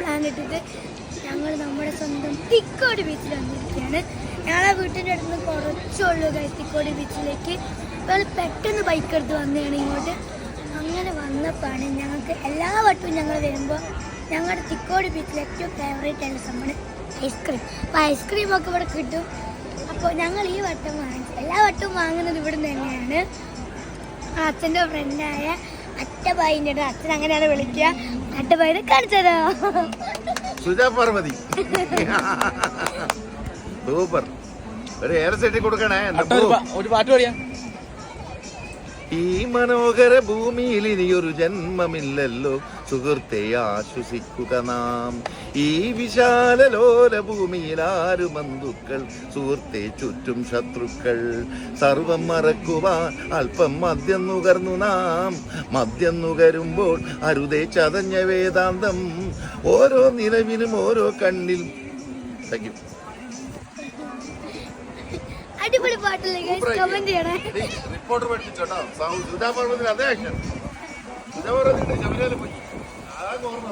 Plan ഇട്ടിട്ട് ഞങ്ങൾ നമ്മുടെ സ്വന്തം തിക്കോടി ബീച്ചിൽ വന്നിരിക്കുകയാണ്. ഞങ്ങളെ വീട്ടിന്റെ അടുത്ത് നിന്ന് കുറച്ചുള്ളൂ guys തിക്കോടി ബീച്ചിലേക്ക് ഇപ്പോൾ പെട്ടെന്ന് ബൈക്ക് എടുത്ത് വന്നതാണ് ഇങ്ങോട്ട്. അങ്ങനെ വന്നപ്പോഴാണ് ഞങ്ങൾക്ക് എല്ലാ വട്ടവും ഞങ്ങൾ വരുമ്പോൾ ഞങ്ങളുടെ തിക്കോടി ബീച്ചിൽ ഏറ്റവും ഫേവറേറ്റ് ആയ സംഭവം ഐസ്ക്രീം അപ്പോൾ ഐസ്ക്രീമൊക്കെ ഇവിടെ കിട്ടും. അപ്പോൾ ഞങ്ങൾ ഈ വട്ടം വാങ്ങിച്ചു എല്ലാ വട്ടവും വാങ്ങുന്നത് ഇവിടെ നിന്ന് തന്നെയാണ്. അച്ഛന്റെ ഫ്രണ്ടായ അറ്റബായിന്റെ അച്ഛൻ അങ്ങനെയാണ് വിളിക്കുക. കാണിച്ചതോ? സുജാ പാർവതി. സൂപ്പർ. ഒരു എയർ സെറ്റി കൊടുക്കണേ. ഒരു ഒരു പാട്ട് പാടിയാ. ഈ മനോഹര ഭൂമിയിൽ ഇനിയൊരു ജന്മമില്ലല്ലോ. സുഹൃത്തെ ആശ്വസിക്കുക നാം. ഈ വിശാല ലോല ഭൂമിയിൽ ആരു ബന്ധുക്കൾ? സുഹൃത്തെ ചുറ്റും ശത്രുക്കൾ. സർവം മറക്കുവാൻ അല്പം മദ്യം നുകർന്നു നാം. മദ്യം നുകരുമ്പോൾ അരുതേ ചതഞ്ഞ വേദാന്തം. ഓരോ നിലവിലും ഓരോ കണ്ണിൽ. താങ്ക്. അടിപൊളി പാട്ടല്ലേ കമന്റ് ചെയ്യണേ. റിപ്പോർട്ടർ പഠിപ്പിച്ചോട്ടോ. സുധാ അതേ ആക്ഷൻ സുധാ ശബരിമല പോയി. ഓർമ്മ